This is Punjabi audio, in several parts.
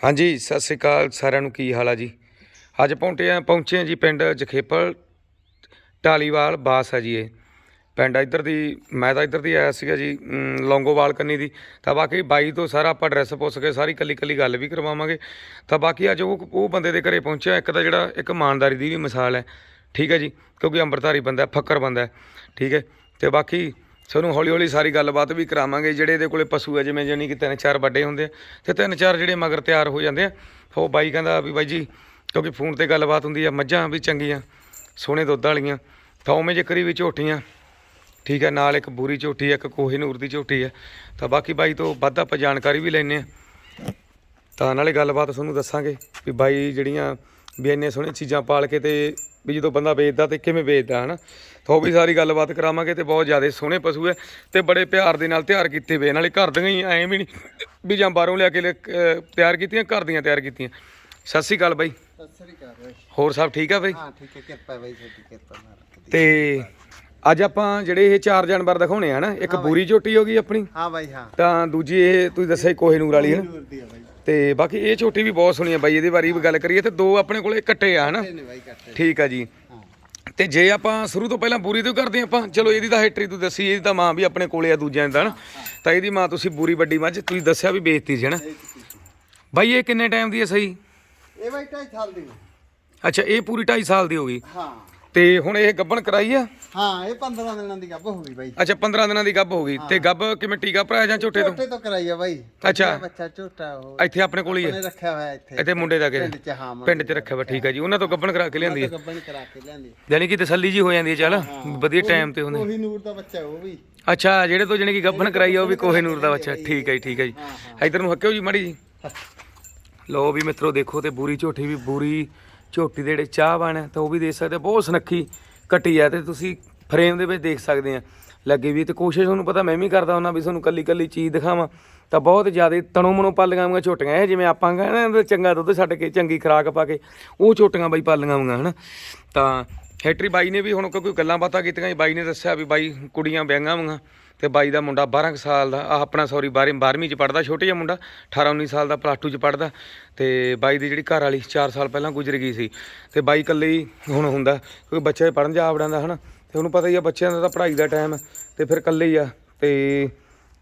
ਹਾਂਜੀ ਸਤਿ ਸ੍ਰੀ ਅਕਾਲ ਸਾਰਿਆਂ ਨੂੰ ਕੀ ਹਾਲ ਆ ਜੀ? ਅੱਜ ਪਹੁੰਚੇ ਆ ਪਹੁੰਚੇ ਆ ਜੀ ਪਿੰਡ ਜਖੇਪਲ ਢਾਲੀਵਾਲ ਬਾਸ ਆ ਜੀ ਇਹ। ਪਿੰਡ ਇੱਧਰ ਦੀ ਮੈਂ ਤਾਂ ਇੱਧਰ ਦੀ ਆਇਆ ਸੀਗਾ ਜੀ ਲੌਂਗੋਵਾਲ ਕੰਨੀ ਦੀ। ਤਾਂ ਬਾਕੀ ਬਾਈ ਤੋਂ ਸਾਰਾ ਆਪਾਂ ਐਡਰੈਸ ਪੁੱਛ ਕੇ ਸਾਰੀ ਕੱਲੀ ਕੱਲੀ ਗੱਲ ਵੀ ਕਰਵਾਵਾਂਗੇ। ਤਾਂ ਬਾਕੀ ਅੱਜ ਉਹ ਉਹ ਬੰਦੇ ਦੇ ਘਰੇ ਪਹੁੰਚਿਆ ਇੱਕ ਤਾਂ ਜਿਹੜਾ ਇੱਕ ਇਮਾਨਦਾਰੀ ਦੀ ਵੀ ਮਿਸਾਲ ਹੈ। ਠੀਕ ਹੈ ਜੀ ਕਿਉਂਕਿ ਅੰਮ੍ਰਿਤਧਾਰੀ ਬੰਦਾ ਹੈ, ਫੱਕਰ ਬੰਦਾ ਹੈ, ਠੀਕ ਹੈ ਤੇ ਬਾਕੀ ਸਾਨੂੰ ਹੌਲੀ ਹੌਲੀ ਸਾਰੀ ਗੱਲਬਾਤ ਵੀ ਕਰਾਵਾਂਗੇ, ਜਿਹੜੇ ਇਹਦੇ ਕੋਲੇ ਪਸ਼ੂ ਹੈ ਜਿਵੇਂ ਜਾਨੀ ਕਿ ਤਿੰਨ ਚਾਰ ਵੱਡੇ ਹੁੰਦੇ ਆ, ਤੇ ਤਿੰਨ ਚਾਰ ਜਿਹੜੇ ਮਗਰ ਤਿਆਰ ਹੋ ਜਾਂਦੇ ਆ, ਉਹ ਬਾਈ ਕਹਿੰਦਾ ਵੀ ਬਾਈ ਜੀ, ਕਿਉਂਕਿ ਫੋਨ ਤੇ ਗੱਲਬਾਤ ਹੁੰਦੀ ਆ, ਮੱਝਾਂ ਵੀ ਚੰਗੀਆਂ, ਸੋਹਣੇ ਦੁੱਧ ਵਾਲੀਆਂ, ਤਾਂ ਉਵੇਂ ਜੇ ਵੀ ਝੋਟੀਆਂ, ਠੀਕ ਹੈ ਨਾਲ ਇੱਕ ਬੂਰੀ ਝੋਟੀ ਹੈ ਇੱਕ ਕੋਹੀਨੂਰ ਦੀ ਝੋਟੀ ਹੈ ਤਾਂ ਬਾਕੀ ਬਾਈ ਤੋਂ ਵੱਧ ਆਪਾਂ ਜਾਣਕਾਰੀ ਵੀ ਲੈਣੇ ਆ। ਤਾਂ ਨਾਲੇ ਗੱਲਬਾਤ ਤੁਹਾਨੂੰ ਦੱਸਾਂਗੇ ਵੀ ਬਾਈ ਜਿਹੜੀਆਂ ਵੀ ਇੰਨੇ ਸੋਹਣੇ ਚੀਜ਼ਾਂ ਪਾਲ ਕੇ ਤੇ ਵੀ ਜਦੋਂ ਬੰਦਾ ਵੇਚਦਾ ਤੇ ਕਿਵੇਂ ਵੇਚਦਾ ਹਨਾ? ਤਾਂ ਉਹ ਵੀ ਸਾਰੀ ਗੱਲਬਾਤ ਕਰਾਵਾਂਗੇ ਤੇ ਬਹੁਤ ਜ਼ਿਆਦਾ ਸੋਹਣੇ ਪਸ਼ੂ ਹੈ ਤੇ ਬੜੇ ਪਿਆਰ ਦੇ ਨਾਲ ਤਿਆਰ ਕੀਤੇ ਹੋਏ ਨਾਲੇ ਘਰ ਦੀਆਂ ਹੀ ਐਂ ਵੀ ਨਹੀਂ ਵੀ ਜਾਂ ਬਾਹਰੋਂ ਲਿਆ ਕੇ ਤਿਆਰ ਕੀਤੀਆਂ ਘਰ ਦੀਆਂ ਤਿਆਰ ਕੀਤੀਆਂ। ਸਤਿ ਸ੍ਰੀ ਅਕਾਲ ਬਾਈ। ਸਤਿ ਸ੍ਰੀ ਅਕਾਲ ਬਾਈ। ਹੋਰ ਸਭ ਠੀਕ ਆ ਬਾਈ? ਹਾਂ ਠੀਕ ਹੈ ਕਿਰਪਾ ਬਾਈ ਤੁਹਾਡੀ ਕਿਰਪਾ ਤੇ ਅੱਜ ਆਪਾਂ ਜਿਹੜੇ ਇਹ ਚਾਰ ਜਾਨਵਰ ਦਿਖਾਉਣੇ ਆ ਨਾ ਇੱਕ ਬੂਰੀ ਝੋਟੀ ਹੋ ਗਈ ਆਪਣੀ। ਹਾਂ ਬਾਈ ਹਾਂ। ਤਾਂ ਦੂਜੀ ਇਹ ਤੁਸੀਂ ਦੱਸਿਆ ਕੋਹੀਨੂਰ ਵਾਲੀ ਹੈ ਨੂਰ ਦੀ ਆ ਬਾਈ। ਤੇ ਬਾਕੀ ਇਹ ਝੋਟੀ ਵੀ ਬਹੁਤ ਸੋਹਣੀ ਆ ਬਾਈ ਇਹਦੇ ਬਾਰੇ ਵੀ ਗੱਲ ਕਰੀਏ ਤੇ ਦੋ ਆਪਣੇ ਕੋਲੇ ਕੱਟੇ ਆ ਹਨਾ? ਠੀਕ ਆ ਜੀ। ਤੇ ਜੇ ਆਪਾਂ ਸ਼ੁਰੂ ਤੋਂ ਪਹਿਲਾਂ ਬੂਰੀ ਤੋਂ ਕਰਦੇ ਆਪਾਂ ਚਲੋ ਇਹਦੀ ਤਾਂ ਹਿਸਟਰੀ ਤੂੰ ਦੱਸੀ ਇਹਦੀ ਤਾਂ ਮਾਂ ਵੀ ਆਪਣੇ ਕੋਲੇ ਆ ਦੂਜਿਆਂ ਦਾ ਨਾ ਤਾਂ ਇਹਦੀ ਮਾਂ ਤੁਸੀਂ ਬੂਰੀ ਵੱਡੀ ਮੱਝ ਤੁਸੀਂ ਦੱਸਿਆ ਵੀ ਵੇਚਤੀ ਸੀ ਹਨਾ? ਬਾਈ ਇਹ ਕਿੰਨੇ ਟਾਈਮ ਦੀ ਹੈ ਸਹੀ? ਇਹ ਬਾਈ ਢਾਈ ਸਾਲ ਦੀ। ਅੱਛਾ ਇਹ ਪੂਰੀ 2.5 ਸਾਲ ਦੀ ਹੋ ਗਈ। ਹਾਂ। ਤੇ ਹੁਣ ਇਹ ਗੱਭਣ ਕਰਾਈ ਆ? ਹਾਂ ਇਹ 15 ਦਿਨਾਂ ਦੀ ਗੱਭ ਹੋ ਗਈ ਬਾਈ। ਅੱਛਾ 15 ਦਿਨਾਂ ਦੀ ਗੱਭ ਹੋ ਗਈ। ਤੇ ਗੱਭ ਕਿਵੇਂ ਟੀਕਾ ਭਰਾਇਆ ਜਾਂ ਝੋਟੇ ਤੋਂ? ਛੋਟੇ ਤੋਂ ਕਰਾਈ ਆ ਬਾਈ। ਅੱਛਾ। ਬੱਚਾ ਛੋਟਾ ਉਹ। ਇੱਥੇ ਆਪਣੇ ਕੋਲ ਹੀ ਹੈ ਰੱਖਿਆ ਹੋਇਆ ਇੱਥੇ। ਇੱਥੇ ਮੁੰਡੇ ਦਾ ਕਿਹੜੇ? ਪਿੰਡ ਚ ਹਾਂ ਪਿੰਡ 'ਚ ਰੱਖਿਆ ਵਾ ਠੀਕ ਹੈ ਜੀ। ਉਹਨਾਂ ਤੋਂ ਗੱਭਣ ਕਰਾ ਕੇ ਲਿਆਂਦੀ ਹੈ ਗੱਬਣ ਕਰਾ ਕੇ ਲਿਆਂਦੀ ਯਾਨੀ ਕਿ ਤਸੱਲੀ ਜੀ ਹੋ ਜਾਂਦੀ ਹੈ ਚੱਲ ਵਧੀਆ ਟਾਈਮ ਤੇ ਹੁੰਦੇ ਉਹੀ ਨੂਰ ਦਾ ਬੱਚਾ ਉਹ ਵੀ। ਅੱਛਾ ਜਿਹੜੇ ਤੋਂ ਜਾਨੀ ਕਿ ਗੱਭਣ ਕਰਾਈ ਆ ਉਹ ਵੀ ਕੋਹੇ ਨੂਰ ਦਾ ਬੱਚਾ। ਠੀਕ ਹੈ ਜੀ ਠੀਕ ਹੈ ਜੀ ਇਧਰ ਨੂੰ ਹੱਕਿਓ ਜੀ ਮੜੀ ਜੀ। ਲੋ ਵੀ ਮਿੱਤਰੋ ਦੇਖੋ ਤੇ ਬੂਰੀ ਝੋਟੀ ਵੀ ਬੂਰੀ ਝੋਟੀ ਦੇ ਜਿਹੜੇ ਚਾਹ ਬਣ ਤਾਂ ਉਹ ਵੀ ਦੇਖ ਸਕਦੇ ਬਹੁਤ ਸੁਨੱਖੀ ਕੱਟੀ ਆ ਤੇ ਤੁਸੀਂ ਫਰੇਮ ਦੇ ਵਿੱਚ ਦੇਖ ਸਕਦੇ ਆ। ਲੱਗੇ ਵੀ ਤੇ ਕੋਸ਼ਿਸ਼ ਤੁਹਾਨੂੰ ਪਤਾ ਮੈਂ ਵੀ ਕਰਦਾ ਹੁੰਦਾ ਵੀ ਤੁਹਾਨੂੰ ਕੱਲੀ ਕੱਲੀ ਚੀਜ਼ ਦਿਖਾਵਾਂ। ਤਾਂ ਬਹੁਤ ਜ਼ਿਆਦਾ ਤਣੋ ਮਨੋ ਪਾਲੀਆਂ ਹੋਈਆਂ ਝੋਟੀਆਂ ਇਹ, ਜਿਵੇਂ ਆਪਾਂ ਕਹਿੰਦੇ ਚੰਗਾ ਦੁੱਧ ਛੱਡ ਕੇ, ਚੰਗੀ ਖਰਾਕ ਪਾ ਕੇ, ਉਹ ਝੋਟੀਆਂ ਬਾਈ ਪਾਲੀਆਂ ਹੋਈਆਂ, ਹਨਾ। ਤਾਂ ਹੈਟਰੀ ਬਾਈ ਨੇ ਵੀ ਹੁਣ ਕੋਈ ਗੱਲਾਂ ਬਾਤਾਂ ਕੀਤੀਆਂ ਜੀ ਬਾਈ ਨੇ ਦੱਸਿਆ ਵੀ ਬਾਈ ਕੁੜੀਆਂ ਵਿਆਹਾਂ ਹੋਈਆਂ। ਤੇ ਬਾਈ ਦਾ ਮੁੰਡਾ 12 ਕੁ ਸਾਲ ਦਾ ਆ ਆਪਣਾ ਸੌਰੀ 12 12ਵੀਂ ਚ ਪੜਦਾ ਛੋਟਾ ਜਿਹਾ ਮੁੰਡਾ 18 19 ਸਾਲ ਦਾ ਪਲੱਸ 2 ਚ ਪੜਦਾ ਤੇ ਬਾਈ ਦੀ ਜਿਹੜੀ ਘਰ ਵਾਲੀ 4 ਸਾਲ ਪਹਿਲਾਂ ਗੁਜ਼ਰ ਗਈ ਸੀ ਤੇ ਬਾਈ ਇਕੱਲੇ ਹੀ ਹੁਣ ਹੁੰਦਾ, ਕਿਉਂਕਿ ਬੱਚੇ ਪੜਨ ਜਾ ਵੜਾਂਦਾ ਹਨਾ, ਤੇ ਉਹਨੂੰ ਪਤਾ ਹੀ ਆ ਬੱਚਿਆਂ ਦਾ ਤਾਂ ਪੜ੍ਹਾਈ ਦਾ ਟਾਈਮ ਤੇ ਫਿਰ ਇਕੱਲੇ ਹੀ ਆ ਤੇ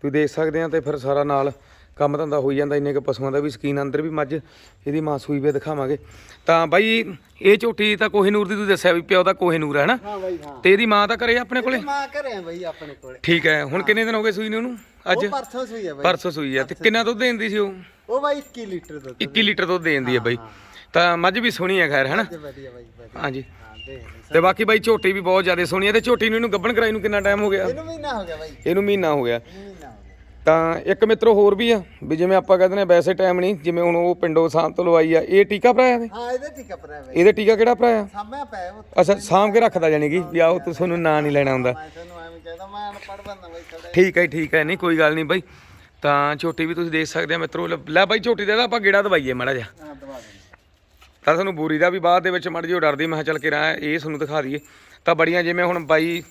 ਤੁਸੀਂ ਦੇਖ ਸਕਦੇ ਆ ਤੇ ਫਿਰ ਸਾਰਾ ਨਾਲ ਕੰਮ ਧੰਦਾ ਹੋਈ ਜਾਂਦਾ ਇੰਨੇ ਕ ਪਸ਼ੂਆਂ ਦਾ ਵੀ ਸਕੀਨ ਅੰਦਰ ਵੀ ਮੱਝ ਇਹਦੀ ਮਾਂ ਸੂਈ ਵੀ ਦਿਖਾਵਾਂਗੇ। ਤਾਂ ਬਾਈ ਇਹ ਝੋਟੀ ਤਾਂ ਕੋਹੀਨੂਰ ਦੀ ਤੁਸੀਂ ਦੱਸਿਆ ਵੀ ਪਿਓ ਦਾ ਕੋਹੀਨੂਰ ਹੈ ਹਾਂ ਬਾਈ ਹਾਂ। ਤੇ ਇਹਦੀ ਮਾਂ ਤਾਂ ਘਰੇ ਆ ਆਪਣੇ ਕੋਲੇ? ਮਾਂ ਘਰੇ ਆ ਬਾਈ ਆਪਣੇ ਕੋਲੇ। ਠੀਕ ਹੈ ਹੁਣ ਕਿੰਨੇ ਦਿਨ ਹੋ ਗਏ ਸੂਈ ਨੂੰ ਉਹਨੂੰ? ਅੱਜ? ਉਹ ਪਰਸੋਂ ਸੂਈ ਆ ਬਾਈ। ਪਰਸੋਂ ਸੂਈ ਆ। ਤੇ ਕਿੰਨਾ ਦੁੱਧ ਦੇਂਦੀ ਸੀ ਉਹ? ਉਹ ਬਾਈ 21 ਲੀਟਰ ਦੁੱਧ 21 ਲੀਟਰ ਦੁੱਧ ਦੇਂਦੀ ਹੈ ਬਾਈ। ਤਾਂ ਮੱਝ ਵੀ ਸੋਹਣੀ ਹੈ ਖੈਰ ਹਨਾ? ਤੇ ਵਧੀਆ ਬਾਈ ਵਧੀਆ। ਹਾਂਜੀ। ਹਾਂ ਦੇਖ ਲੈ। ਤੇ ਬਾਕੀ ਬਾਈ ਝੋਟੀ ਵੀ ਬਹੁਤ ਜ਼ਿਆਦਾ ਸੋਹਣੀ ਹੈ ਤੇ ਝੋਟੀ ਨੂੰ ਇਹਨੂੰ ਗੱਭਣ ਕਰਾਈ ਨੂੰ ਕਿੰਨਾ ਟਾਈਮ ਹੋ ਗਿਆ? ਇਹਨੂੰ ਮਹੀਨਾ ਹੋ ਗਿਆ ਬਾਈ। ਇਹਨੂੰ ਹੋ ਮਹੀਨਾ ਹੋ ਗਿਆ। ਤਾਂ ਇੱਕ ਮਿੱਤਰੋ ਹੋਰ ਵੀ ਆ ਵੀ ਜਿਵੇਂ ਆਪਾਂ ਕਹਿੰਦੇ ਨੇ ਵੈਸੇ ਟਾਈਮ ਨਹੀਂ ਜਿਵੇਂ ਹੁਣ ਉਹ ਪਿੰਡੋਂ ਸਾਂਭ ਤੋਂ ਲਵਾਈ ਆ ਇਹ ਟੀਕਾ ਭਰਾਇਆ ਵੇ? ਹਾਂ ਇਹਦੇ ਟਿਕਾ ਬਾਈ ਇਹਦੇ ਟੀਕਾ ਕਿਹੜਾ ਭਰਾਇਆ? ਸਾਹਮਣੇ ਪੈ ਉਹ। ਅੱਛਾ ਸਾਂਭ ਕੇ ਰੱਖਦਾ ਜਾਨੀ ਕਿ ਵੀ ਆਓ ਤੁਹਾਨੂੰ ਨਾਂ ਨਹੀਂ ਲੈਣਾ ਹੁੰਦਾ। ਮੈਂ ਤੁਹਾਨੂੰ ਐਵੇਂ ਕਹਿੰਦਾ ਮੈਂ ਅਨਪੜ੍ਹ ਬੰਦਾ ਬਾਈ ਠੀਕ ਹੈ ਠੀਕ ਹੈ ਨਹੀਂ ਕੋਈ ਗੱਲ ਨਹੀਂ ਬਾਈ। ਤਾਂ ਝੋਟੀ ਵੀ ਤੁਸੀਂ ਦੇਖ ਸਕਦੇ ਆ ਮਿੱਤਰੋ ਲੈ- ਬਾਈ ਝੋਟੀ ਦਾ ਆਪਾਂ ਗੇੜਾ ਦਵਾਈਏ ਮਾੜਾ ਜਿਹਾ। ਹਾਂ ਦਵਾ ਦੇ। ਤਾਂ ਤੁਹਾਨੂੰ ਬੂਰੀ ਦਾ ਵੀ ਬਾਅਦ ਦੇ ਵਿੱਚ ਮੜ ਜਿਓ ਡਰਦੀ ਮੈਂ ਕਿਹਾ ਚੱਲ ਕੇ ਰਾਂ ਇਹ ਤੁਹਾਨੂੰ ਦਿਖਾ ਦਈਏ। ਤਾਂ ਬੜੀਆਂ ਜਿਵੇਂ ਹੁਣ ਬਾਈ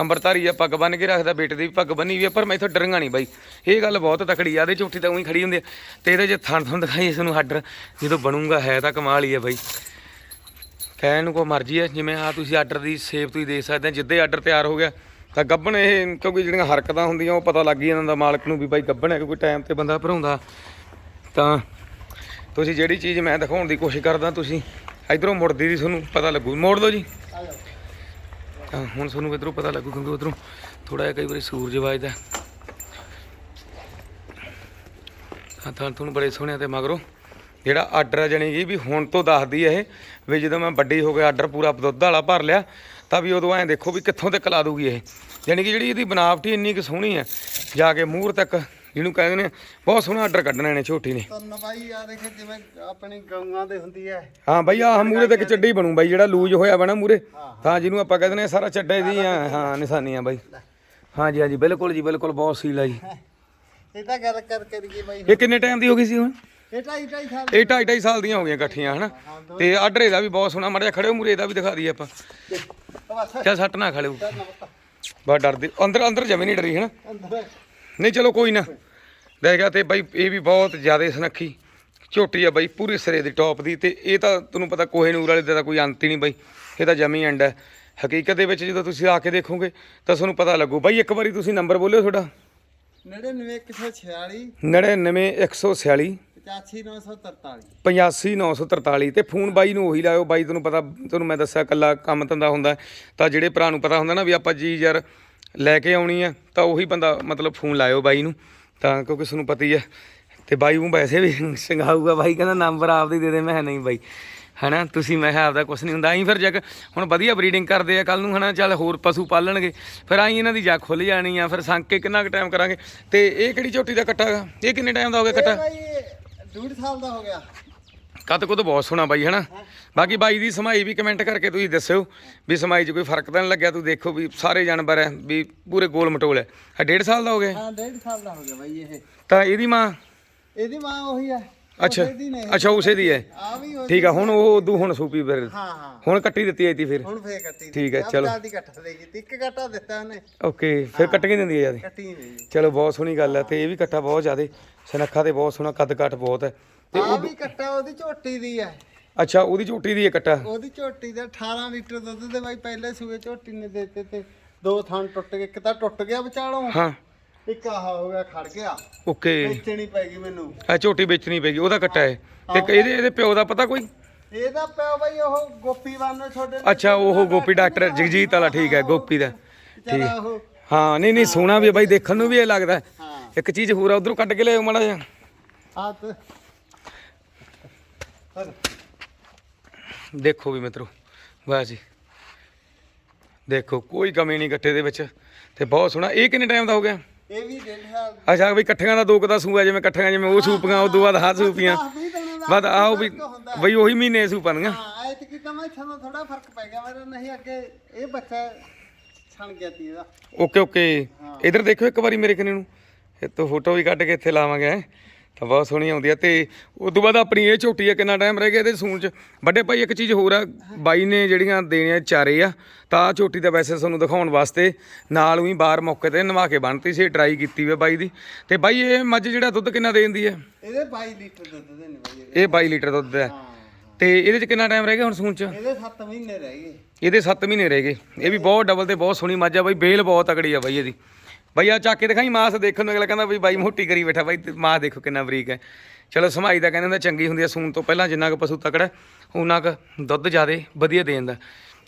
ਅੰਬਰਧਾਰੀ ਆ, ਪੱਗ ਬੰਨ ਕੇ ਰੱਖਦਾ, ਬੇਟੇ ਦੀ ਵੀ ਪੱਗ ਬੰਨੀ ਵੀ ਆ, ਪਰ ਮੈਥੋਂ ਡਰਾਂਗਾ ਨਹੀਂ ਬਾਈ। ਇਹ ਗੱਲ ਬਹੁਤ ਤਕੜੀ ਆ, ਇਹਦੇ ਝੋਟੀ ਤਾਂ ਉਹੀ ਖੜੀ ਹੁੰਦੀ ਆ। ਤੇ ਇਹਦੇ ਜੇ ਥਣ ਥਣ ਦਿਖਾਈ ਇਸ ਨੂੰ ਹੱਡਰ, ਜਦੋਂ ਬਣੂਗਾ ਹੈ ਤਾਂ ਕਮਾਲ ਹੀ ਆ ਬਾਈ। ਕਹਿਣ ਨੂੰ ਕੋ ਮਰਜ਼ੀ ਆ, ਜਿਵੇਂ ਆ ਤੁਸੀਂ ਆਰਡਰ ਦੀ ਸ਼ੇਪ ਤੁਸੀਂ ਦੇਖ ਸਕਦੇ ਆ, ਜਿੱਦੇ ਆਰਡਰ ਤਿਆਰ ਹੋ ਗਿਆ, ਤਾਂ ਗੱਬਣ ਇਹ, ਕਿਉਂਕਿ ਜਿਹੜੀਆਂ ਹਰਕਤਾਂ ਹੁੰਦੀਆਂ, ਉਹ ਪਤਾ ਲੱਗ ਹੀ ਜਾਂਦਾ ਮਾਲਕ ਨੂੰ ਵੀ ਬਾਈ ਗੱਬਣ ਹੈ, ਕਿਉਂਕਿ ਟਾਈਮ ਤੇ ਬੰਦਾ ਭਰਾਉਂਦਾ। ਤਾਂ ਤੁਸੀਂ ਜਿਹੜੀ ਚੀਜ਼ ਮੈਂ ਦਿਖਾਉਣ ਦੀ ਕੋਸ਼ਿਸ਼ ਕਰਦਾ, ਤੁਸੀਂ ਇਧਰੋਂ ਮੁੜਦੀ ਦੀ ਤੁਹਾਨੂੰ ਪਤਾ ਲੱਗੂ। ਮੋੜ ਲਓ ਜੀ। ਤਾਂ ਹੁਣ ਤੁਹਾਨੂੰ ਇਧਰੋਂ ਪਤਾ ਲੱਗੂ ਕਿਉਂਕਿ ਉਧਰੋਂ ਥੋੜਾ ਜਿਹਾ ਕਈ ਵਾਰੀ ਸੂਰਜ ਵੱਜਦਾ ਤਾਂ ਤੁਹਾਨੂੰ ਬੜੇ ਸੋਹਣੇ ਤੇ ਮਗਰੋਂ ਜਿਹੜਾ ਆਰਡਰ ਹੈ ਜਾਣੀ ਕਿ ਵੀ ਹੁਣ ਤੋਂ ਦੱਸਦੀ ਹੈ ਇਹ ਵੀ ਜਦੋਂ ਮੈਂ ਵੱਡੀ ਹੋ ਕੇ ਆਰਡਰ ਪੂਰਾ ਦੁੱਧ ਵਾਲਾ ਭਰ ਲਿਆ, ਤਾਂ ਵੀ ਉਦੋਂ ਐਂ ਦੇਖੋ ਵੀ ਕਿੱਥੋਂ ਤੱਕ ਲਾ ਦੂਗੀ ਇਹ। ਜਾਣੀ ਕਿ ਜਿਹੜੀ ਇਹਦੀ ਬਨਾਵਟ ਹੀ ਇੰਨੀ ਕਿ ਸੋਹਣੀ ਹੈ ਜਾ ਕੇ ਮੂਹਰ ਤੱਕ ਜਿਹਨੂੰ ਕਹਿੰਦੇ ਨੇ ਬਹੁਤ ਸੋਹਣਾ ਆਰਡਰ ਕੱਢਣਾ ਇਹਨੇ ਛੋਟੀ ਨੇ। ਤੁਹਾਨੂੰ ਬਾਈ ਆ ਦੇਖੇ ਜਿਵੇਂ ਆਪਣੀ ਗਊਆਂ ਦੇ ਹੁੰਦੀ ਹੈ। ਹਾਂ ਬਈ ਆਹ ਮੂਰੇ ਤੇ ਇੱਕ ਚੱਡੀ ਬਣੂ ਬਾਈ ਜਿਹੜਾ ਲੂਜ ਹੋਇਆ ਨਾ ਮੂਰੇ। ਤਾਂ ਜਿਹਨੂੰ ਆਪਾਂ ਕਹਿੰਦੇ ਨੇ ਸਾਰਾ ਚੱਡਾ ਦੀ ਆ। ਹਾਂ ਨਿਸ਼ਾਨੀਆਂ ਬਾਈ। ਹਾਂਜੀ ਹਾਂਜੀ ਬਿਲਕੁਲ ਜੀ ਬਿਲਕੁਲ ਬਹੁਤ ਸੀਲ ਆ ਜੀ। ਇਹ ਤਾਂ ਗੱਲ ਕਰ ਕਰੀਏ ਬਾਈ। ਇਹ ਕਿੰਨੇ ਟਾਈਮ ਦੀ ਹੋ ਗਈ ਸੀ ਹੁਣ? ਇਹ ਢਾਈ ਢਾਈ ਸਾਲ ਇਹ ਢਾਈ ਢਾਈ ਸਾਲ ਦੀਆਂ ਹੋ ਗਈਆਂ ਇਕੱਠੀਆਂ ਹਨਾ? ਤੇ ਆਰਡਰ ਇਹਦਾ ਵੀ ਬਹੁਤ ਸੋਹਣਾ ਮੜਿਆ ਖੜੇ ਮੂਰੇ ਇਹਦਾ ਵੀ ਦਿਖਾ ਦਈਏ ਆਪਾਂ। ਚੱਲ ਸੱਟ ਨਾ ਖੜੇ ਨਾ ਬਾ ਡਰਦੀ ਅੰਦਰ ਅੰਦਰ ਜਮੇ ਨਹੀਂ ਡਰੀ ਹਨਾ? ਨਹੀਂ ਚਲੋ ਕੋਈ ਨਾ। ਦੇਖਿਆ ਤੇ ਬਾਈ ਇਹ ਵੀ ਬਹੁਤ ਜ਼ਿਆਦਾ ਸੁਨੱਖੀ ਝੋਟੀ ਆ ਬਾਈ ਪੂਰੇ ਸਿਰੇ ਦੀ ਟੌਪ ਦੀ ਤੇ ਇਹ ਤਾਂ ਤੁਹਾਨੂੰ ਪਤਾ ਕੋਹੇ ਨੂਰ ਵਾਲੇ ਦਾ ਤਾਂ ਕੋਈ ਅੰਤ ਹੀ ਨਹੀਂ ਬਾਈ ਇਹ ਤਾਂ ਜਮੀ ਐਂਡ ਹੈ ਹਕੀਕਤ ਦੇ ਵਿੱਚ ਜਦੋਂ ਤੁਸੀਂ ਆ ਕੇ ਦੇਖੋਗੇ ਤਾਂ ਤੁਹਾਨੂੰ ਪਤਾ ਲੱਗੂ। ਬਾਈ ਇੱਕ ਵਾਰੀ ਤੁਸੀਂ ਨੰਬਰ ਬੋਲਿਓ ਤੁਹਾਡਾ। 99146 99146 85943 85943 ਤੇ ਫੋਨ ਬਾਈ ਨੂੰ ਉਹੀ ਲਾਇਓ। ਬਾਈ ਤੁਹਾਨੂੰ ਪਤਾ ਤੁਹਾਨੂੰ ਮੈਂ ਦੱਸਿਆ ਕੱਲਾ ਕੰਮ ਧੰਦਾ ਹੁੰਦਾ। ਤਾਂ ਜਿਹੜੇ ਭਰਾ ਨੂੰ ਪਤਾ ਹੁੰਦਾ ਨਾ ਵੀ ਆਪਾਂ ਜੀ ਯਾਰ ਲੈ ਕੇ ਆਉਣੀ ਆ, ਤਾਂ ਉਹੀ ਬੰਦਾ ਮਤਲਬ ਫੋਨ ਲਾਇਓ ਬਾਈ ਨੂੰ, ਤਾਂ ਕਿਉਂਕਿ ਤੁਹਾਨੂੰ ਪਤਾ ਹੀ ਹੈ ਤੇ ਬਾਈ ਨੂੰ ਵੈਸੇ ਵੀ ਸੰਗਾਊਗਾ ਬਾਈ ਕਹਿੰਦਾ ਨੰਬਰ ਆਪਦੀ ਦੇ ਦੇ, ਮੈਂ ਨਹੀਂ ਬਾਈ, ਹਨਾ, ਤੁਸੀਂ ਮੈਂ ਕਿਹਾ ਆਪਦਾ ਕੁਝ ਨਹੀਂ ਹੁੰਦਾ ਆਈ ਫਿਰ ਜਗ, ਹੁਣ ਵਧੀਆ ਬਰੀਡਿੰਗ ਕਰਦੇ ਆ ਕੱਲ ਨੂੰ ਹਨਾ, ਚੱਲ ਹੋਰ ਪਸ਼ੂ ਪਾਲਣਗੇ, ਫਿਰ ਆਈ ਇਹਨਾਂ ਦੀ ਜਗ ਖੁੱਲ ਜਾਣੀ ਆ, ਫਿਰ ਸੰਕ ਕੇ ਕਿੰਨਾ ਕੁ ਟਾਈਮ ਕਰਾਂਗੇ, ਤੇ ਇਹ ਕਿਹੜੀ ਝੋਟੀ ਦਾ ਕੱਟਾ ਗਾ? ਇਹ ਕਿੰਨੇ ਟਾਈਮ ਦਾ ਹੋ ਗਿਆ ਕੱਟਾ? ਬਾਈ, ਡੂਢ ਸਾਲ ਦਾ ਹੋ ਗਿਆ। ਕੱਦ ਕੁੱਦ ਬਹੁਤ ਸੋਹਣਾ ਬਾਈ ਹਨਾ? ਬਾਕੀ ਬਾਈ ਦੀ ਸਮਾਈ ਵੀ ਕਮੈਂਟ ਕਰਕੇ ਤੁਸੀਂ ਦੱਸਿਓ ਵੀ ਸਮਾਈ 'ਚ ਕੋਈ ਫ਼ਰਕ ਤਾਂ ਨਹੀਂ ਲੱਗਿਆ? ਤੂੰ ਦੇਖੋ ਵੀ ਸਾਰੇ ਜਾਨਵਰ ਹੈ ਵੀ ਪੂਰੇ ਗੋਲ ਮਟੋਲ ਹੈ ਆ ਡੇਢ ਸਾਲ ਦਾ ਹੋ ਗਿਆ? ਹਾਂ ਡੇਢ ਸਾਲ ਦਾ ਹੋ ਗਿਆ ਬਾਈ ਇਹ। ਤਾਂ ਇਹਦੀ ਮਾਂ? ਇਹਦੀ ਮਾਂ ਉਹੀ ਹੈ ਅੱਛਾ। ਦੀ ਅੱਛਾ ਉਸੇ ਦੀ ਹੈ ਠੀਕ ਆ ਹੁਣ ਉਹ ਉਦੋਂ ਹੁਣ ਸੂਪੀ ਫਿਰ। ਹਾਂ ਹਾਂ। ਹੁਣ ਕੱਟੀ ਦਿੱਤੀ ਤੀ ਫਿਰ। ਹੁਣ ਫੇਰ ਕੱਟੀ ਠੀਕ ਹੈ, ਚਲੋ। ਦੀ ਕੱਟ ਦੇਗੀ ਇੱਕ ਕੱਟਾ ਦਿੱਤਾ ਉਹਨੇ। ਓਕੇ ਫਿਰ ਕੱਟ ਕੇ ਦਿੰਦੀ ਹੈ ਜ਼ਿਆਦਾ ਕੱਟੀ ਨਹੀਂ ਚਲੋ ਬਹੁਤ ਸੋਹਣੀ ਗੱਲ ਹੈ ਤੇ ਇਹ ਵੀ ਕੱਟਾ ਬਹੁਤ ਜ਼ਿਆਦੇ। ਸਨੱਖਾ ਤੇ ਬਹੁਤ ਸੋਹਣਾ ਕੱਦ ਕੱਟ ਬਹੁਤ ਹੈ ਤੇ ਆ ਵੀ ਕੱਟਾ ਉਹਦੀ ਝੋਟੀ ਦੀ ਹੈ ਅੱਛਾ ਉਹਦੀ ਝੋਟੀ ਦੀ ਹੈ ਕੱਟਾ? ਉਹਦੀ ਝੋਟੀ ਦਾ 18 ਲੀਟਰ ਦੁੱਧ ਦੇ ਬਾਈ ਪਹਿਲੇ ਸੂਏ ਝੋਟੀ ਨੇ ਦਿੱਤੇ ਤੇ ਦੋ ਥਣ ਟੁੱਟ ਗਏ ਇੱਕ ਤਾਂ ਟੁੱਟ ਗਿਆ ਵਿਚਾਲੋਂ ਹਾਂ। ਇੱਕ ਆਹ ਹੋ ਗਿਆ ਖੜ ਗਿਆ। ਓਕੇ। ਵੇਚਣੀ ਪੈ ਗਈ ਮੈਨੂੰ। ਆ ਝੋਟੀ ਵੇਚਣੀ ਪੈਗੀ ਉਹਦਾ ਕੱਟਾ ਹੈ। ਤੇ ਇਹਦੇ ਇਹਦੇ ਪਿਓ ਦਾ ਪਤਾ ਕੋਈ? ਇਹਦਾ ਪਿਓ ਬਾਈ ਉਹ ਗੋਪੀ ਵਾਲੇ ਛੋਡੇ ਅੱਛਾ ਉਹ ਗੋਪੀ ਡਾਕਟਰ ਜਗਜੀਤ ਵਾਲਾ ਠੀਕ ਹੈ ਗੋਪੀ ਦਾ। ਠੀਕ। ਹਾਂ ਨਹੀਂ ਨਹੀਂ ਸੋਹਣਾ ਵੀ ਬਾਈ ਦੇਖਣ ਨੂੰ ਵੀ ਇਹ ਲੱਗਦਾ। ਇੱਕ ਚੀਜ਼ ਹੋਰ ਉਧਰੋਂ ਕੱਢ ਕੇ ਲਿਆਓ ਮਾੜਾ ਜਿਹਾ। ਆ ਦੇਖੋ ਵੀ ਮਿੱਤਰੋ ਵਾਹ ਜੀ। ਦੇਖੋ ਕੋਈ ਕਮੀ ਨਹੀਂ ਗੱਟੇ ਦੇ ਵਿੱਚ। ਤੇ ਬਹੁਤ ਸੋਹਣਾ। ਇਹ ਕਿੰਨੇ ਟਾਈਮ ਦਾ ਹੋ ਗਿਆ? ਇਹ ਵੀ ਡੇਢ ਸਾਲ ਅੱਛਾ ਵੀ ਇਕੱਠੀਆਂ ਦਾ ਦੋ ਕੁ ਦਾ ਸੂਆ ਜਿਵੇਂ ਇਕੱਠੀਆਂ ਜਿਵੇਂ ਉਹ ਸੂਪੀਆਂ ਉਦੋਂ ਬਾਅਦ ਆਹ ਸੂਪੀਆਂ। ਬਾਅਦ ਆਓ ਵੀ। ਬਈ ਉਹੀ ਮਹੀਨੇ ਸੂਪਾਂਆਂ ਹਾਂ ਐਤਕੀ ਤਾਂ ਮੈਂ ਸਾਨੂੰ ਥੋੜਾ ਫ਼ਰਕ ਪੈ ਗਿਆ ਮੇਰਾ ਨਹੀਂ ਅੱਗੇ ਇਹ ਬੱਚਾ ਛਣ ਗਿਆ ਤੀ ਇਹਦਾ। Okay okay. ਹਾਂ। ਇਧਰ ਦੇਖਿਓ ਇੱਕ ਵਾਰੀ ਮੇਰੇ ਕਨੇ ਨੂੰ। ਇਹ ਤੋਂ ਫੋਟੋ ਵੀ ਕੱਢ ਕੇ ਇੱਥੇ ਲਾਵਾਂਗੇ ਹੈਂ। ਤਾਂ ਬਹੁਤ ਸੋਹਣੀ ਆਉਂਦੀ ਆ ਤੇ ਉਸ ਤੋਂ ਬਾਅਦ ਆਪਣੀ ਇਹ ਝੋਟੀ ਆ ਕਿੰਨਾ ਟਾਈਮ ਰਹਿ ਗਿਆ ਇਹਦੇ ਸੂਣ ਚ। ਵੱਡੇ ਭਾਈ ਇੱਕ ਚੀਜ਼ ਹੋਰ ਆ ਬਾਈ ਨੇ ਜਿਹੜੀਆਂ ਦੇਣੀਆਂ ਚਾਰੇ ਆ ਤਾਂ ਆਹ ਝੋਟੀ ਦਾ ਵੈਸੇ ਤੁਹਾਨੂੰ ਦਿਖਾਉਣ ਵਾਸਤੇ ਨਾਲ ਵੀ ਬਾਹਰ ਮੌਕੇ ਤੇ ਨਵਾ ਕੇ ਬੰਨਤੀ ਸੀ ਟਰਾਈ ਕੀਤੀ ਵੇ ਬਾਈ ਦੀ। ਤੇ ਬਾਈ ਇਹ ਮੱਝ ਜਿਹੜਾ ਦੁੱਧ ਕਿੰਨਾ ਦੇ ਦਿੰਦੀ ਹੈ ਇਹਦੇ 22 ਲੀਟਰ ਦੁੱਧ ਦੇ ਨੇ ਬਾਈ। ਇਹ 22 ਲੀਟਰ ਦੁੱਧ ਹੈ ਹਾਂ। ਤੇ ਇਹਦੇ ਚ ਕਿੰਨਾ ਟਾਈਮ ਰਹਿ ਗਿਆ ਹੁਣ ਸੂਣ ਚ? ਇਹਦੇ 7 ਮਹੀਨੇ ਰਹਿ ਗਏ। ਇਹਦੇ 7 ਮਹੀਨੇ ਰਹਿ ਗਏ। ਇਹ ਵੀ ਬਹੁਤ ਡਬਲ ਤੇ ਬਹੁਤ ਸੋਹਣੀ ਮੱਝ ਆ ਬਾਈ ਬੇਲ ਬਹੁਤ ਤਕੜੀ ਆ ਬਾਈ ਇਹਦੀ। ਬਾਈ ਆ ਚੱਕ ਕੇ ਦਿਖਾਈ ਮਾਸ ਦੇਖਣ ਨੂੰ ਅਗਲਾ ਕਹਿੰਦਾ ਬਈ ਬਾਈ ਮੋਟੀ ਕਰੀ ਬੈਠਾ ਬਾਈ ਮਾਸ ਦੇਖੋ ਕਿੰਨਾ ਬਰੀਕ ਹੈ। ਚਲੋ ਸਮਾਈ ਦਾ ਕਹਿੰਦੇ ਹੁੰਦਾ ਚੰਗੀ ਹੁੰਦੀ ਆ ਸੂਣ ਤੋਂ ਪਹਿਲਾਂ ਜਿੰਨਾ ਕੁ ਪਸ਼ੂ ਤਕੜਾ ਉਹਨਾਂ ਕੁ ਦੁੱਧ ਜ਼ਿਆਦੇ ਵਧੀਆ ਦੇ ਜਾਂਦਾ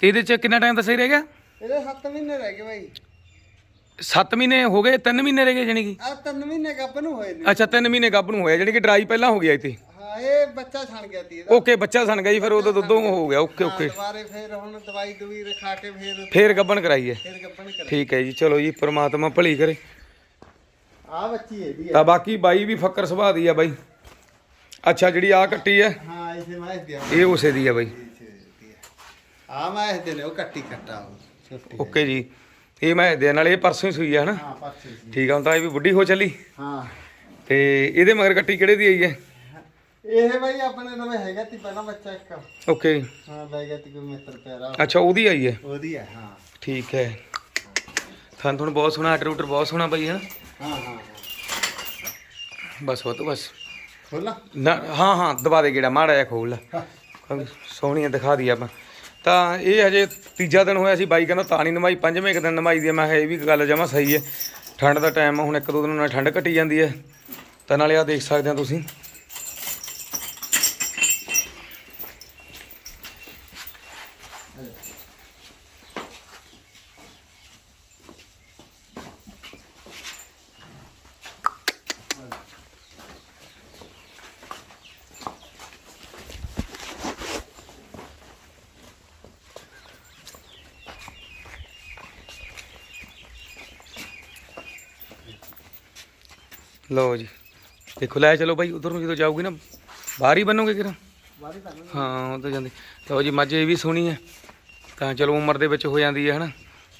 ਤੇ ਇਹਦੇ ਚ ਕਿੰਨਾ ਟਾਈਮ ਦਾ ਸਹੀ ਰਹਿ ਗਿਆ? ਇਹਦੇ 7 ਮਹੀਨੇ ਰਹਿ ਗਏ ਬਾਈ। 7 ਮਹੀਨੇ ਹੋ ਗਏ 3 ਮਹੀਨੇ ਰਹਿ ਗਏ ਜਾਣੀ ਕਿ? ਆ 3 ਮਹੀਨੇ ਗੱਪ ਨੂੰ ਹੋਏ ਨੇ। ਅੱਛਾ 3 ਮਹੀਨੇ ਗੱਭ ਨੂੰ ਹੋਇਆ ਜਾਣੀ ਕਿ ਡਰਾਈ ਪਹਿਲਾਂ ਹੋ ਗਿਆ ਇੱਥੇ? ਹਾਂ ਇਹ ਬੱਚਾ ਛਣ ਗਿਆ ਤੀ ਇਹਦਾ ਓਕੇ ਬੱਚਾ ਸਣ ਗਿਆ ਜੀ ਫਿਰ ਉਦੋਂ ਦੁੱਧੋਂ ਹੋ ਗਿਆ ਓਕੇ ਹਾਂ, ਓਕੇ। ਦੁਬਾਰੇ ਫੇਰ ਹੁਣ ਦਵਾਈ ਦਵਾਈ ਰਖਾ ਕੇ ਫੇਰ ਫੇਰ ਗੱਭਣ ਕਰਾਈਏ। ਫੇਰ ਗੱਪਣ ਕਰ ਠੀਕ ਹੈ ਜੀ ਚਲੋ ਜੀ ਪ੍ਰਮਾਤਮਾ ਭਲੀ ਕਰੇ। ਆ ਬੱਚੀ ਇਹਦੀ ਹੈ ਤਾਂ ਬਾਕੀ ਬਾਈ ਵੀ ਫੱਕਰ ਸੁਭਾਅ ਦੀ ਆ ਬਾਈ। ਅੱਛਾ ਜਿਹੜੀ ਆ ਕੱਟੀ ਹੈ ਹਾਂ ਇਸੇ ਮੈਂ ਇਸ ਦਿਆ ਇਹ ਉਸੇ ਦੀ ਆ ਬਾਈ। ਆ। ਮੈਂ ਇਸ ਦੇ ਨੇ ਉਹ ਕੱਟੀ ਕੱਟਾ ਉਹ। ਛੋਟੀ ਓਕੇ ਜੀ ਇਹ ਮੈਂ ਦੇ ਨਾਲ ਇਹ ਪਰਸੋਂ ਹੀ ਸੂਈ ਆ ਹਨਾ? ਹਾਂ ਪਾਸੇ ਸੀ ਠੀਕ ਆ ਹੁਣ ਤਾਂ ਇਹ ਵੀ ਬੁੱਢੀ ਹੋ ਚੱਲੀ। ਹਾਂ। ਤੇ ਇਹਦੇ ਮਗਰ ਕੱਟੀ ਕਿਹੜੇ ਦੀ ਆਈ ਹੈ? ਇਹ ਬਾਈ ਆਪਣੇ ਨਵੇਂ ਹੈਗਾ ਤੀ ਪਹਿਲਾਂ ਬੱਚਾ ਇੱਕ। ਓਕੇ। ਹਾਂ ਲੈ ਗਿਆ ਤੀ ਕੋਈ ਮਿੱਤਰ ਪਿਆਰਾ। ਅੱਛਾ ਉਹਦੀ ਆਈ ਹੈ? ਉਹਦੀ ਹੈ ਹਾਂ। ਠੀਕ ਹੈ। ਥਾਂ ਤੁਹਾਨੂੰ ਬਹੁਤ ਸੋਹਣਾ ਆਰਡਰ ਰੂਟਰ ਬਹੁਤ ਸੋਹਣਾ ਬਾਈ ਹਨਾ ਹਾਂ ਹਾਂ ਬਸ ਉਹ ਤੋਂ ਬਸ। ਖੋਲਾ ਨਾ ਹਾਂ ਹਾਂ ਦਬਾ ਦੇ ਗੇੜਾ ਮਾੜਾ ਜਿਹਾ ਖੋਲ ਸੋਹਣੀਆਂ ਦਿਖਾ ਦੀ ਆਪਾਂ। ਤਾਂ ਇਹ ਹਜੇ ਤੀਜਾ ਦਿਨ ਹੋਇਆ ਸੀ ਬਾਈ ਕਹਿੰਦਾ ਤਾਂ ਨਹੀਂ ਨਮਾਈ ਪੰਜਵੇਂ ਇੱਕ ਦਿਨ ਨਮਾਈ ਦੀ। ਮੈਂ ਕਿਹਾ ਇਹ ਵੀ ਗੱਲ ਜਮਾ ਸਹੀ ਹੈ। ਠੰਡ ਦਾ ਟਾਈਮ ਹੁਣ ਇੱਕ ਦੋ ਦਿਨ ਨਾਲ ਠੰਡ ਘਟੀ ਜਾਂਦੀ ਹੈ। ਤਾਂ ਨਾਲੇ ਆ ਦੇਖ ਸਕਦੇ ਆ ਤੁਸੀਂ। ਲਓ ਜੀ। ਦੇਖੋ ਲੈ ਚਲੋ ਬਾਈ ਉਧਰ ਨੂੰ ਜਦੋਂ ਜਾਓਗੇ ਨਾ ਬਾਹਰ ਹੀ ਬਣੋਗੇ ਕਿਰਾ ਹਾਂ ਉਹ ਤਾਂ ਜਾਂਦੀ। ਲਓ ਜੀ ਮੱਝ ਇਹ ਵੀ ਸੋਹਣੀ ਹੈ। ਤਾਂ ਚਲੋ ਉਮਰ ਦੇ ਵਿੱਚ ਹੋ ਜਾਂਦੀ ਹੈ ਹਨਾ?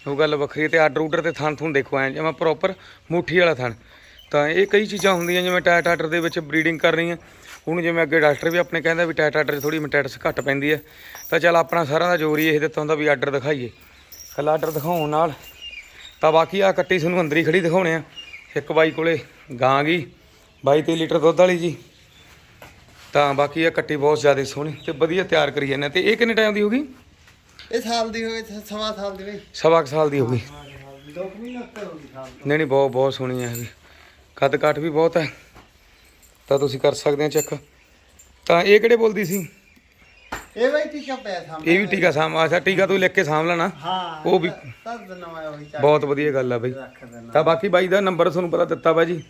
ਉਹ ਗੱਲ ਵੱਖਰੀ ਤੇ ਆਰਡਰ ਆਰਡਰ ਤੇ ਥਣ ਥੁਣ ਦੇਖੋ ਐ ਜਿਵੇਂ ਪ੍ਰੋਪਰ ਮੁੱਠੀ ਵਾਲਾ ਥਣ। ਤਾਂ ਇਹ ਕਈ ਚੀਜ਼ਾਂ ਹੁੰਦੀਆਂ ਜਿਵੇਂ ਟਾਇਟ ਆਰਡਰ ਦੇ ਵਿੱਚ ਬਰੀਡਿੰਗ ਕਰ ਰਹੀ ਹੈ ਹੁਣ ਜਿਵੇਂ ਅੱਗੇ ਡਾਕਟਰ ਵੀ ਆਪਣੇ ਕਹਿੰਦਾ ਵੀ ਟਾਇਟ ਆਰਡਰ 'ਚ ਥੋੜੀ ਮੈਟੈਟਸ ਘੱਟ ਪੈਂਦੀ ਹੈ। ਤਾਂ ਚਲ ਆਪਣਾ ਸਾਰਿਆਂ ਦਾ ਜ਼ੋਰ ਹੀ ਇਹ ਦਿੱਤਾ ਹੁੰਦਾ ਵੀ ਆਰਡਰ ਦਿਖਾਈਏ। ਕੱਲਾ ਆਰਡਰ ਦਿਖਾਉਣ ਨਾਲ ਤਾਂ ਬਾਕੀ ਆ ਕੱਟੀ ਤੁਹਾਨੂੰ ਅੰਦਰ ਹੀ ਖੜੀ ਦਿਖਾਉਣੇ ਆ। ਇੱਕ ਬਾਈ ਕੋਲੇ ਗਾਂ ਗਈ 22 ਲੀਟਰ ਦੁੱਧ ਵਾਲੀ ਜੀ। ਤਾਂ ਬਾਕੀ ਇਹ ਕੱਟੀ ਬਹੁਤ ਜ਼ਿਆਦਾ ਸੋਹਣੀ ਤੇ ਵਧੀਆ ਤਿਆਰ ਕਰੀ ਜਾਂਦੇ ਤੇ ਇਹ ਕਿੰਨੇ ਟਾਈਮ ਦੀ ਹੋ ਗਈ? ਇਹ ਸਾਲ ਦੀ ਹੋਏ ਸਵਾ ਸਾਲ ਦੀ ਬਈ ਸਵਾ ਸਾਲ ਦੀ ਹੋ ਗਈ। ਹੋ ਗਈ। ਨਹੀਂ ਨਹੀਂ ਬਹੁਤ ਬਹੁਤ ਸੋਹਣੀ ਹੈ ਇਹ ਕੱਦ ਕਾਠ ਵੀ ਬਹੁਤ ਹੈ। ਤਾਂ ਤੁਸੀਂ ਕਰ ਸਕਦੇ ਆ ਚੈੱਕ। ਤਾਂ ਇਹ ਕਿਹੜੇ ਬੋਲਦੀ ਸੀ? ਇਹ ਬਈ ਟੀਕਾ ਪਿਆ ਸਾਹਮਣੇ ਇਹ ਵੀ ਟੀਕਾ ਸਾਂਭ ਅੱਛਾ ਟੀਕਾ ਤੂੰ ਲਿਖ ਕੇ ਸਾਂਭ ਲੈਣਾ। ਹਾਂ ਉਹ ਵੀ- ਤਾਂ ਨਵਾਂ ਉਹੀ ਚੱਕ ਬਹੁਤ ਵਧੀਆ ਗੱਲ ਆ ਬਈ। ਰੱਖ ਦੇਣਾ। ਤਾਂ ਬਾਕੀ ਬਾਈ ਦਾ ਨੰਬਰ ਤੁਹਾਨੂੰ ਪਤਾ ਦਿੱਤਾ ਵਾ ਜੀ।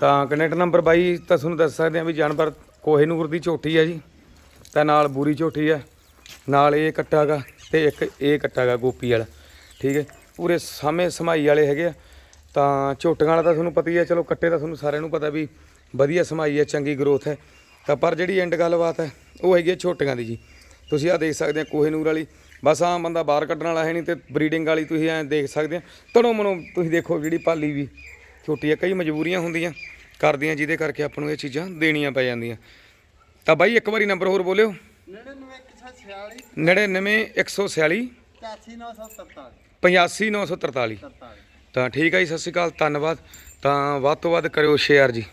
ਤਾਂ ਕਨੈਕਟ ਨੰਬਰ ਬਾਈ ਤਾਂ ਤੁਹਾਨੂੰ ਦੱਸ ਸਕਦੇ ਆ ਵੀ ਜਾਨਵਰ ਕੋਹੇਨੂਰ ਦੀ ਝੋਟੀ ਆ ਜੀ। ਤਾਂ ਨਾਲ ਬੂਰੀ ਝੋਟੀ ਆ। ਨਾਲ ਇਹ ਕੱਟਾਗਾ ਤੇ ਇੱਕ ਇਹ ਕੱਟਾਗਾ ਗੋਪੀ ਵਾਲਾ। ਠੀਕ ਹੈ ਪੂਰੇ ਸਾਹਮਣੇ ਸਮਾਈ ਵਾਲੇ ਹੈਗੇ ਆ। ਤਾਂ ਝੋਟੀਆਂ ਵਾਲਾ ਤਾਂ ਤੁਹਾਨੂੰ ਪਤਾ ਹੀ ਆ ਚਲੋ ਕੱਟੇ ਤਾਂ ਤੁਹਾਨੂੰ ਸਾਰਿਆਂ ਨੂੰ ਪਤਾ ਵੀ ਵਧੀਆ ਸਮਾਈ ਹੈ ਚੰਗੀ ਗਰੋਥ ਹੈ। ਤਾਂ ਪਰ ਜਿਹੜੀ ਐਂਡ ਗੱਲਬਾਤ ਹੈ ਉਹ ਹੈਗੀ ਆ ਝੋਟੀਆਂ ਦੀ ਜੀ। ਤੁਸੀਂ ਆ ਦੇਖ ਸਕਦੇ ਆ ਕੋਹੇਨੂਰ ਵਾਲੀ। ਬਸ ਆਮ ਬੰਦਾ ਬਾਹਰ ਕੱਢਣ ਵਾਲਾ ਹੈ ਨਹੀਂ ਤੇ ਬਰੀਡਿੰਗ ਵਾਲੀ ਤੁਸੀਂ ਐ ਦੇਖ ਸਕਦੇ ਆ ਤਣੋ ਮਨੋ ਤੁਸੀਂ ਦੇਖੋ ਜਿਹੜੀ ਪਾਲੀ ਵੀ ਛੋਟੀ ਆ ਕਈ ਮਜਬੂਰੀਆਂ ਹੁੰਦੀਆਂ ਕਰਦੀਆਂ ਜਿਹਦੇ ਕਰਕੇ ਆਪਾਂ ਨੂੰ ਇਹ ਚੀਜ਼ਾਂ ਦੇਣੀਆਂ ਪੈ ਜਾਂਦੀਆਂ। ਤਾਂ ਬਾਈ ਇੱਕ ਵਾਰੀ ਨੰਬਰ ਹੋਰ ਬੋਲਿਓ। 99 99 146 84947 85943 47 ਤਾਂ ਠੀਕ ਹੈ ਜੀ ਸਤਿ ਸ਼੍ਰੀ ਅਕਾਲ ਧੰਨਵਾਦ। ਤਾਂ ਵੱਧ ਤੋਂ ਵੱਧ ਕਰਿਓ ਸ਼ੇਅਰ ਜੀ।